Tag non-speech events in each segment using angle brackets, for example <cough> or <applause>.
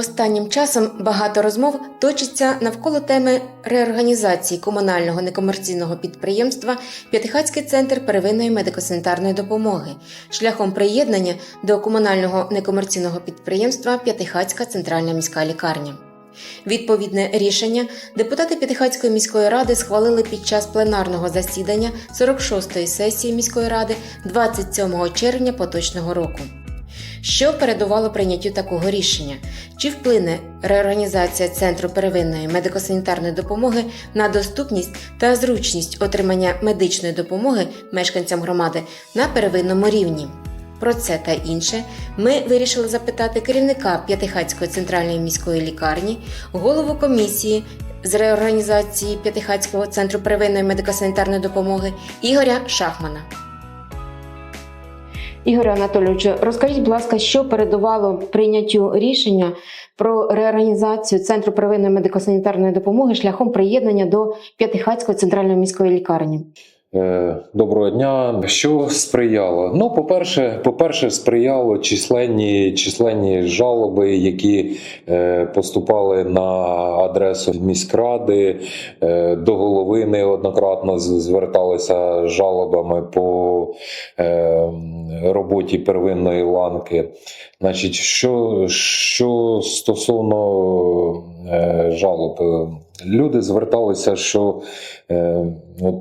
Останнім часом багато розмов точиться навколо теми реорганізації комунального некомерційного підприємства П'ятихацький центр первинної медико-санітарної допомоги шляхом приєднання до комунального некомерційного підприємства П'ятихацька центральна міська лікарня. Відповідне рішення депутати П'ятихацької міської ради схвалили під час пленарного засідання 46-ї сесії міської ради 27 червня поточного року. Що передувало прийняттю такого рішення? Чи вплине реорганізація Центру первинної медико-санітарної допомоги на доступність та зручність отримання медичної допомоги мешканцям громади на первинному рівні? Про це та інше ми вирішили запитати керівника П'ятихацької центральної міської лікарні, голову комісії з реорганізації П'ятихацького центру первинної медико-санітарної допомоги Ігоря Шахмана. Ігорю Анатолійовичу, розкажіть, будь ласка, що передувало прийняттю рішення про реорганізацію Центру первинної медико-санітарної допомоги шляхом приєднання до П'ятихацької центральної міської лікарні? Е, Доброго дня. Що сприяло? Ну, по-перше, по-перше, сприяло численні, численні жалоби, які е, поступали на адресу міськради. Е, до голови неоднократно зверталися жалобами по е, роботі первинної ланки. Значить, що, що стосовно е, жалоб, люди зверталися, що е,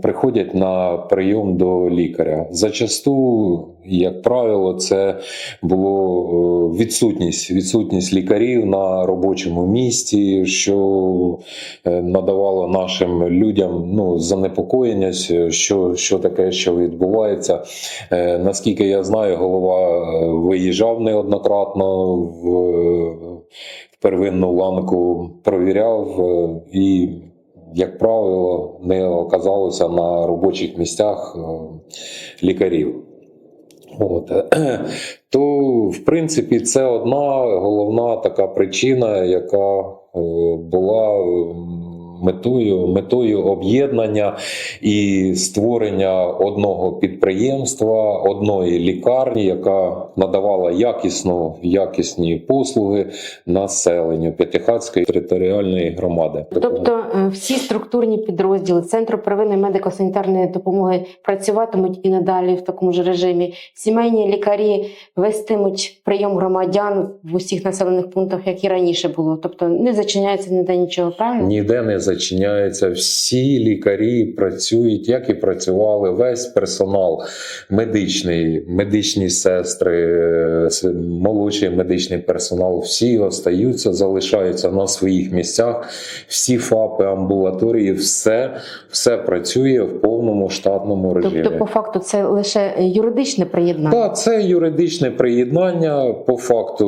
приходять на прийом до лікаря. Зачасту, як правило, це було е, відсутність, відсутність лікарів на робочому місці, що е, надавало нашим людям ну, занепокоєння, що, що таке, що відбувається. Е, Наскільки я знаю, голова е, виїжджав неоднократно в первинну ланку, провіряв е, і, як правило, не оказалося на робочих місцях е, лікарів. От. <clears throat> То, в принципі, це одна головна така причина, яка е, була метою, метою об'єднання і створення одного підприємства, одної лікарні, яка надавала якісну, якісні послуги населенню П'ятихатської територіальної громади. Тобто е, всі структурні підрозділи Центру первинної медико-санітарної допомоги працюватимуть і надалі в такому ж режимі. Сімейні лікарі вестимуть прийом громадян в усіх населених пунктах, як і раніше було. Тобто не зачиняється ніде нічого, правильно? Ніде не зачиняється. Всі лікарі працюють, як і працювали. Весь персонал медичний, медичні сестри, е, молодший медичний персонал. Всі остаються, залишаються на своїх місцях. Всі ФАПи, амбулаторії, все, все працює в повному штатному режимі. Тобто, по факту, це лише юридичне приєднання. Так, це юридичне приєднання по факту,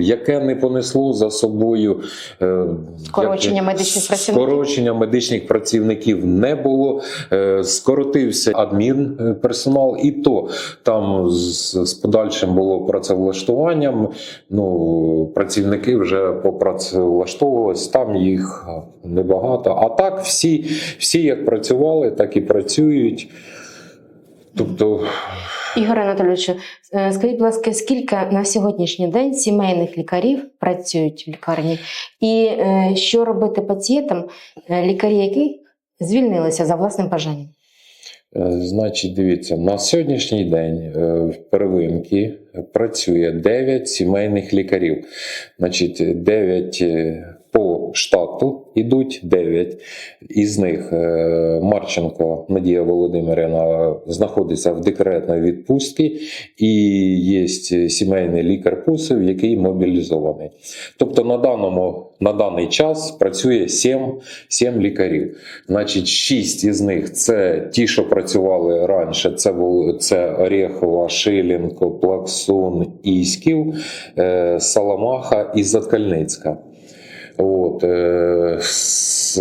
е, яке не понесло за собою е, Скорочення як- медичних працівників. Скорочення медичних працівників не було. Е, Скоротився адмінперсонал, і то там з, з подальшим було працевлаштуванням. Ну, працівники вже попрацевлаштовувались, там їх небагато. А так всі, всі як працювали, так і працюють. Тобто Ігор Анатолійовичу, е, скажіть, будь ласка, скільки на сьогоднішній день сімейних лікарів працюють в лікарні, і е, що робити пацієнтам, е, лікарі яких звільнилися за власним бажанням? Значить, дивіться, на сьогоднішній день в первинці працює 9 сімейних лікарів. Значить, 9 е, по штату ідуть 9. Із них е, Марченко Надія Володимирівна знаходиться в декретній відпустці, і є сімейний лікар Пусив, який мобілізований. Тобто на даному на даний час працює 7, 7 лікарів. Значить, 6 із них це ті, що працювали раніше. Це були це Орєхова, Шиленко, Плаксун, Іськів, е, Саламаха і Заткальницька. От, е, з,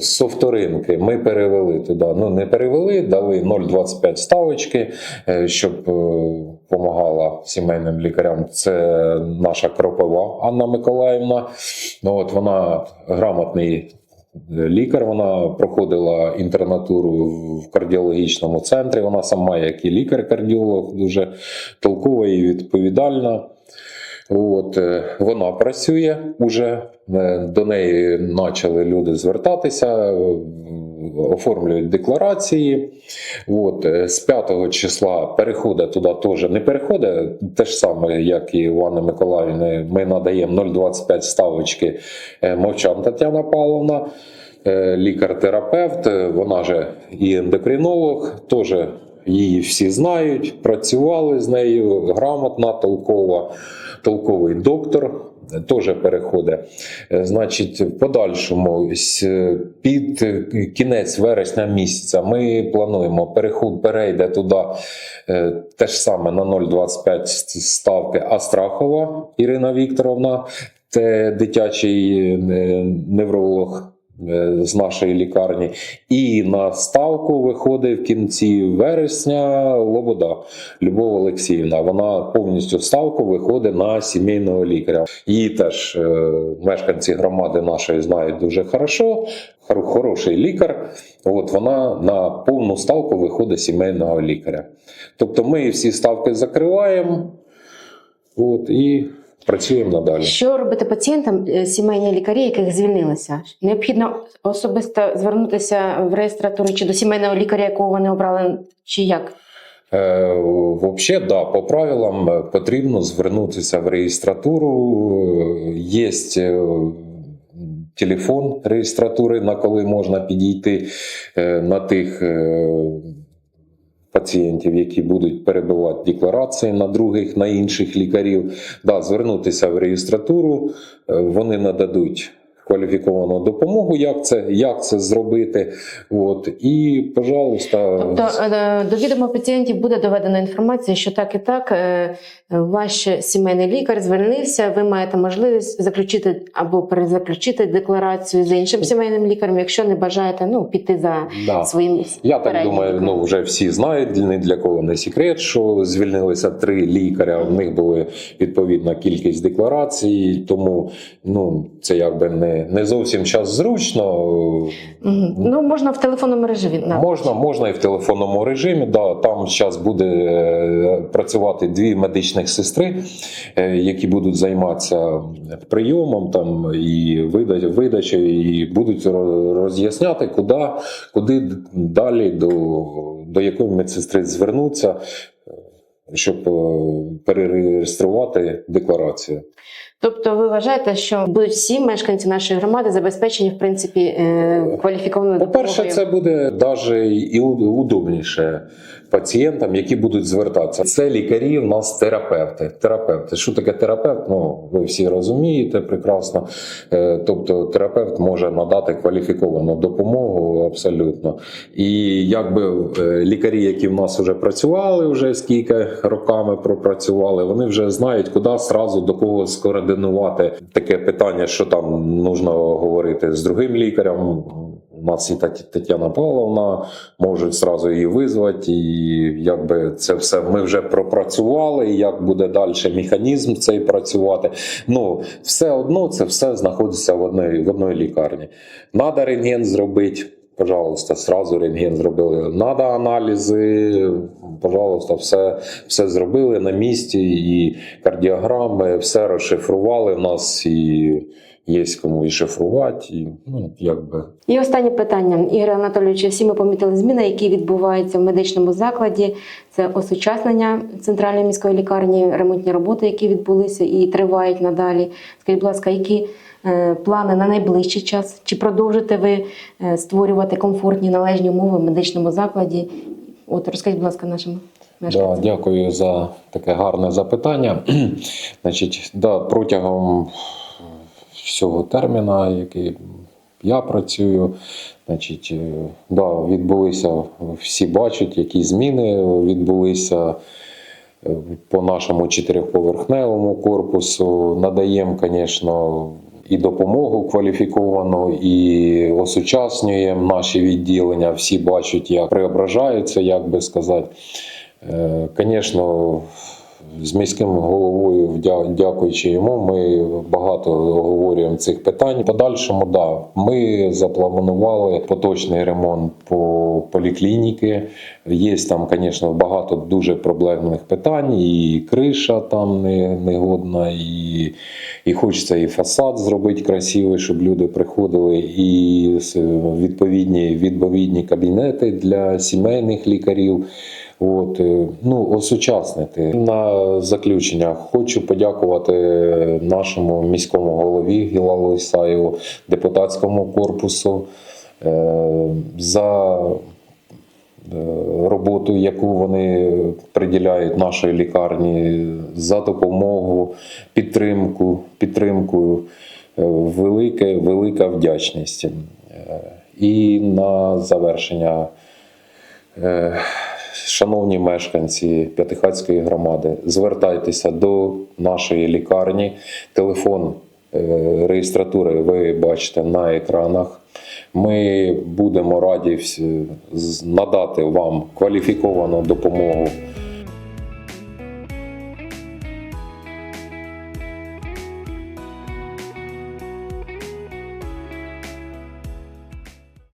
софторинки ми перевели туди. Ну, не перевели, дали 0,25 ставочки, е, щоб допомагала сімейним лікарям. Це наша кропова Анна Миколаївна. Ну, от вона грамотний. Лікар, вона проходила інтернатуру в кардіологічному центрі. Вона сама, як і лікар-кардіолог, дуже толкова і відповідальна. От, е, вона працює уже. е, До неї почали люди звертатися, е, оформлюють декларації. От, з 5 числа переходить туди теж не переходить, те ж саме, як і Івана Миколаївни. Ми надаємо 0,25 ставочки мовчан Тетяна Павловна, лікар-терапевт, вона же і ендокринолог, теж її всі знають, працювали з нею, грамотна, толкова, толковий доктор. Теж переходить. Е, Значить, в подальшому під е, кінець вересня місяця ми плануємо переход перейде туди е, те ж саме на 0,25 ставки Астрахова Ірина Вікторовна, це дитячий е, невролог. Е, З нашої лікарні, і на ставку виходить в кінці вересня Лобода Любов Олексіївна. Вона повністю ставку виходить на сімейного лікаря. Її теж е, мешканці громади нашої знають дуже хорошо. Хороший лікар. От вона на повну ставку виходить сімейного лікаря. Тобто ми всі ставки закриваємо от, і працюємо надалі. Що робити пацієнтам, е, сімейні лікарі, яких звільнилися? Необхідно особисто звернутися в реєстратуру чи до сімейного лікаря, якого вони обрали, чи як? Е, Вообще, да, по правилам е, потрібно звернутися в реєстратуру. Є телефон реєстратури, на коли можна підійти е, на тих е, пацієнтів, які будуть перебивати декларації на других, на інших лікарів. Да, звернутися в реєстратуру, е, вони нададуть. Кваліфіковану допомогу, як це, як це зробити. От, і, пожалуйста, Тобто е, до відома пацієнтів буде доведена інформація, що так і так е, ваш сімейний лікар звільнився, ви маєте можливість заключити або перезаключити декларацію з іншим сімейним лікарем, якщо не бажаєте ну, піти за да. своїм Я так думаю, ну вже всі знають, ні для кого не секрет, що звільнилися три лікаря. В них була відповідна кількість декларацій, тому ну це якби не, не зовсім час зручно. Ну, можна в телефонному режимі. навіть. Можна, можна і в телефонному режимі. Да, там зараз буде е, працювати дві медичних сестри, е, які будуть займатися прийомом там і видачею, і будуть роз'ясняти, куди, куди далі до, до якої медсестри звернутися, е, щоб перереєструвати декларацію. Тобто ви вважаєте, що будуть всі мешканці нашої громади забезпечені в принципі е, кваліфікованою По-перше, це буде навіть і удобніше пацієнтам, які будуть звертатися. Це лікарі, у нас терапевти. Терапевти. Що таке терапевт? Ну ви всі розумієте прекрасно. Е, Тобто, терапевт може надати кваліфіковану допомогу абсолютно. І якби е, лікарі, які в нас вже працювали, вже скільки роками пропрацювали, вони вже знають, куди сразу до кого скоординувати таке питання, що там нужно говорити з другим лікарем. У нас і Тет- Тетяна Павловна можуть зразу її визвати, і якби це все ми вже пропрацювали. Як буде далі механізм цей працювати? Ну все одно це все знаходиться в одній в одній лікарні. Надо рентген зробити. Пожалуйста, сразу рентген зробили. Надо аналізи, пожалуйста, все, все зробили на місці, і кардіограми, все розшифрували. в нас і є кому і шифрувати, і ну, якби. І останнє питання, Ігор Анатолійович, всі ми помітили зміни, які відбуваються в медичному закладі. Це осучаснення центральної міської лікарні, ремонтні роботи, які відбулися і тривають надалі. Скажіть, будь ласка, які е, плани на найближчий час? Чи продовжите ви е, створювати комфортні належні умови в медичному закладі? От розкажіть, будь ласка, нашим Да, дякую за таке гарне запитання. <clears throat> Значить, да, протягом всього терміна, який я працюю, значить, е, да, відбулися, всі бачать, які зміни відбулися е, по нашому чотирьохповерхневому корпусу. Надаємо, звісно, і допомогу кваліфіковану, і осучаснюємо наші відділення. Всі бачать, як преображаються, як би сказати. Звісно, з міським головою, дякуючи йому, ми багато обговорюємо цих питань. Подальшому, да, ми запланували поточний ремонт по поліклініки. Є там, звісно, багато дуже проблемних питань, і криша там не, негодна, і, і хочеться і фасад зробити красивий, щоб люди приходили, і відповідні, відповідні кабінети для сімейних лікарів. От, е, ну, осучаснити. На заключення хочу подякувати нашому міському голові Гілалу Ісаєву, депутатському корпусу е, за е, роботу, яку вони приділяють нашій лікарні, за допомогу, підтримку, підтримку. Велике, велика вдячність. І на завершення. Шановні мешканці П'ятихатської громади, звертайтеся до нашої лікарні. Телефон е, реєстратури ви бачите на екранах. Ми будемо раді надати вам кваліфіковану допомогу